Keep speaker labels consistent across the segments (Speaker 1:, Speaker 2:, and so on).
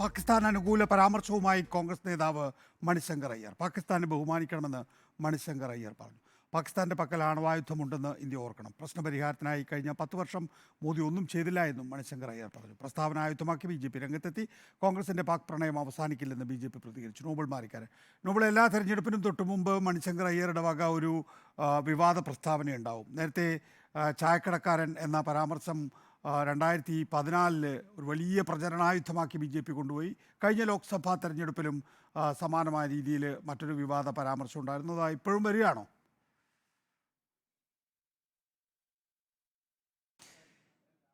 Speaker 1: പാകിസ്ഥാൻ അനുകൂല പരാമർശവുമായി കോൺഗ്രസ് നേതാവ് മണിശങ്കർ അയ്യർ. പാകിസ്ഥാനെ ബഹുമാനിക്കണമെന്ന് മണിശങ്കർ അയ്യർ പറഞ്ഞു. പാകിസ്ഥാന്റെ പക്കൽ ആണവായുധമുണ്ടെന്ന് ഇന്ത്യ ഓർക്കണം. പ്രശ്നപരിഹാരത്തിനായി കഴിഞ്ഞ പത്ത് വർഷം മോദി ഒന്നും ചെയ്തില്ല എന്നും മണിശങ്കർ അയ്യർ പറഞ്ഞു. പ്രസ്താവന ആയുധമാക്കി ബി ജെ പി രംഗത്തെത്തി. കോൺഗ്രസിന്റെ പാക് പ്രണയം അവസാനിക്കില്ലെന്ന് ബി ജെ പി പ്രതികരിച്ചു. നോബൽ മാറിക്കാരൻ നോബൽ എല്ലാ തെരഞ്ഞെടുപ്പിനും തൊട്ടു മുമ്പ് മണിശങ്കർ അയ്യരുടെ വക ഒരു വിവാദ പ്രസ്താവന പ്രസ്താവനയുണ്ടാവും. നേരത്തെ ചായക്കടക്കാരൻ എന്ന പരാമർശം രണ്ടായിരത്തി പതിനാലിൽ ഒരു വലിയ പ്രചരണായുദ്ധമാക്കി ബി ജെ പി കൊണ്ടുപോയി. കഴിഞ്ഞ ലോക്സഭാ തെരഞ്ഞെടുപ്പിലും സമാനമായ രീതിയിൽ മറ്റൊരു വിവാദ പരാമർശം ഉണ്ടായിരുന്നു അത് ഇപ്പോഴും വരികയാണോ?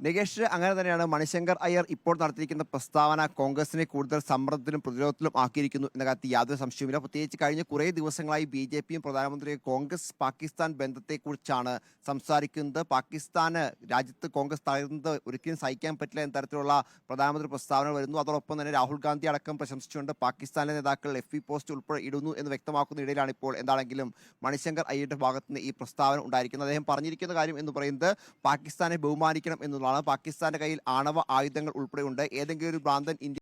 Speaker 2: നികേഷ് അങ്ങനെ തന്നെയാണ് മണിശങ്കർ അയ്യർ ഇപ്പോൾ നടത്തിയിരിക്കുന്ന പ്രസ്താവന കോൺഗ്രസിനെ കൂടുതൽ സമ്മർദ്ദത്തിലും പ്രതിരോധത്തിലും ആക്കിയിരിക്കുന്നു എന്ന കാര്യത്തിൽ യാതൊരു സംശയവുമില്ല. പ്രത്യേകിച്ച് കഴിഞ്ഞ കുറേ ദിവസങ്ങളായി ബി ജെ പിയും പ്രധാനമന്ത്രിയും കോൺഗ്രസ് പാകിസ്ഥാൻ ബന്ധത്തെക്കുറിച്ചാണ് സംസാരിക്കുന്നത്. പാകിസ്ഥാന് രാജ്യത്ത് കോൺഗ്രസ് തകർന്നത് ഒരിക്കലും സഹിക്കാൻ പറ്റില്ല എന്ന തരത്തിലുള്ള പ്രധാനമന്ത്രി പ്രസ്താവന വരുന്നു. അതോടൊപ്പം തന്നെ രാഹുൽ ഗാന്ധി അടക്കം പ്രശംസിച്ചുകൊണ്ട് പാകിസ്ഥാനിലെ നേതാക്കൾ എഫ് ഇ പോസ്റ്റ് ഉൾപ്പെടെ ഇടുന്നു എന്ന് വ്യക്തമാക്കുന്ന ഇടയിലാണ് ഇപ്പോൾ എന്താണെങ്കിലും മണിശങ്കർ അയ്യരുടെ ഭാഗത്ത് നിന്ന് ഈ പ്രസ്താവന ഉണ്ടായിരിക്കുന്നത്. അദ്ദേഹം പറഞ്ഞിരിക്കുന്ന കാര്യം എന്ന് പറയുന്നത് പാകിസ്ഥാനെ ബഹുമാനിക്കണം എന്നുള്ളതാണ്. പാകിസ്ഥാന്റെ കയ്യിൽ ആണവ ആയുധങ്ങൾ ഉൾപ്പെടെയുണ്ട്. ഏതെങ്കിലും ഒരു ഭ്രാന്തൻ ഇന്ത്യ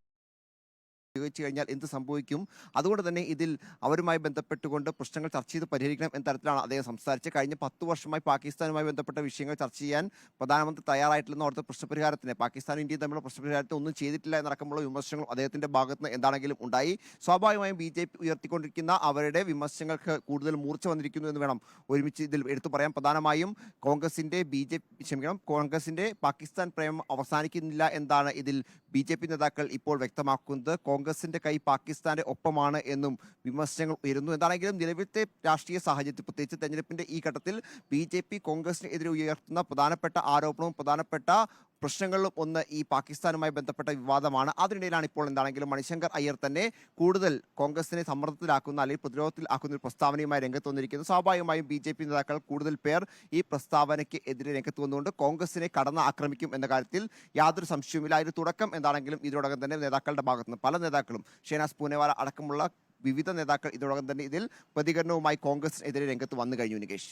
Speaker 2: ഉപയോഗിച്ചു കഴിഞ്ഞാൽ എന്ത് സംഭവിക്കും? അതുകൊണ്ട് തന്നെ ഇതിൽ അവരുമായി ബന്ധപ്പെട്ടുകൊണ്ട് പ്രശ്നങ്ങൾ ചർച്ച ചെയ്ത് പരിഹരിക്കണം എന്ന തരത്തിലാണ് അദ്ദേഹം സംസാരിച്ചത്. കഴിഞ്ഞ പത്ത് വർഷമായി പാകിസ്ഥാനുമായി ബന്ധപ്പെട്ട വിഷയങ്ങൾ ചർച്ച ചെയ്യാൻ പ്രധാനമന്ത്രി തയ്യാറായിട്ടില്ലെന്ന് ഓർത്ത് പ്രശ്നപരിഹാരത്തിന് പാകിസ്ഥാനും ഇന്ത്യയും തമ്മിലുള്ള പ്രശ്നപരിഹാരത്തിന് ഒന്നും ചെയ്തിട്ടില്ല എന്നടക്കമുള്ള വിമർശനങ്ങൾ അദ്ദേഹത്തിന്റെ ഭാഗത്ത് നിന്ന് എന്താണെങ്കിലും ഉണ്ടായി. സ്വാഭാവികമായും ബി ജെ പി ഉയർത്തിക്കൊണ്ടിരിക്കുന്ന അവരുടെ വിമർശനങ്ങൾക്ക് കൂടുതൽ മൂർച്ച വന്നിരിക്കുന്നു എന്ന് വേണം ഒരുമിച്ച് ഇതിൽ എടുത്തു പറയാം പ്രധാനമായും കോൺഗ്രസിന്റെ ബി ജെ പി ക്ഷമിക്കണം കോൺഗ്രസിന്റെ പാകിസ്ഥാൻ പ്രേമം അവസാനിക്കുന്നില്ല എന്നാണ് ഇതിൽ ബി ജെ പി നേതാക്കൾ ഇപ്പോൾ വ്യക്തമാക്കുന്നത്. കോൺഗ്രസിന്റെ കൈ പാകിസ്ഥാന്റെ ഒപ്പമാണ് എന്നും വിമർശനങ്ങൾ ഉയരുന്നു. എന്താണെങ്കിലും നിലവിലത്തെ രാഷ്ട്രീയ സാഹചര്യത്തിൽ പ്രത്യേകിച്ച് തെരഞ്ഞെടുപ്പിന്റെ ഈ ഘട്ടത്തിൽ ബി ജെ പി കോൺഗ്രസിനെതിരെ ഉയർത്തുന്ന പ്രധാനപ്പെട്ട ആരോപണവും പ്രധാനപ്പെട്ട പ്രശ്നങ്ങളിലും ഒന്ന് ഈ പാകിസ്ഥാനുമായി ബന്ധപ്പെട്ട വിവാദമാണ്. അതിനിടയിലാണ് ഇപ്പോൾ എന്താണെങ്കിലും മണിശങ്കർ അയ്യർ തന്നെ കൂടുതൽ കോൺഗ്രസിനെ സമ്മർദ്ദത്തിലാക്കുന്ന അല്ലെങ്കിൽ പ്രതിരോധത്തിൽ ആക്കുന്ന ഒരു പ്രസ്താവനയുമായി രംഗത്ത് വന്നിരിക്കുന്നു. സ്വാഭാവികമായും ബി ജെ പി നേതാക്കൾ കൂടുതൽ പേർ ഈ പ്രസ്താവനയ്ക്ക് എതിരെ രംഗത്ത് വന്നുകൊണ്ട് കോൺഗ്രസിനെ കടന്ന് ആക്രമിക്കും എന്ന കാര്യത്തിൽ യാതൊരു സംശയവുമില്ല. അതിന് തുടക്കം എന്താണെങ്കിലും ഇതിനോടകം തന്നെ നേതാക്കളുടെ ഭാഗത്തുനിന്ന് പല നേതാക്കളും ഷേനാസ് പൂനെവാല അടക്കമുള്ള വിവിധ നേതാക്കൾ ഇതിനോടകം തന്നെ ഇതിൽ പ്രതികരണവുമായി കോൺഗ്രസിനെതിരെ രംഗത്ത് വന്നു കഴിഞ്ഞു. നികേഷ്.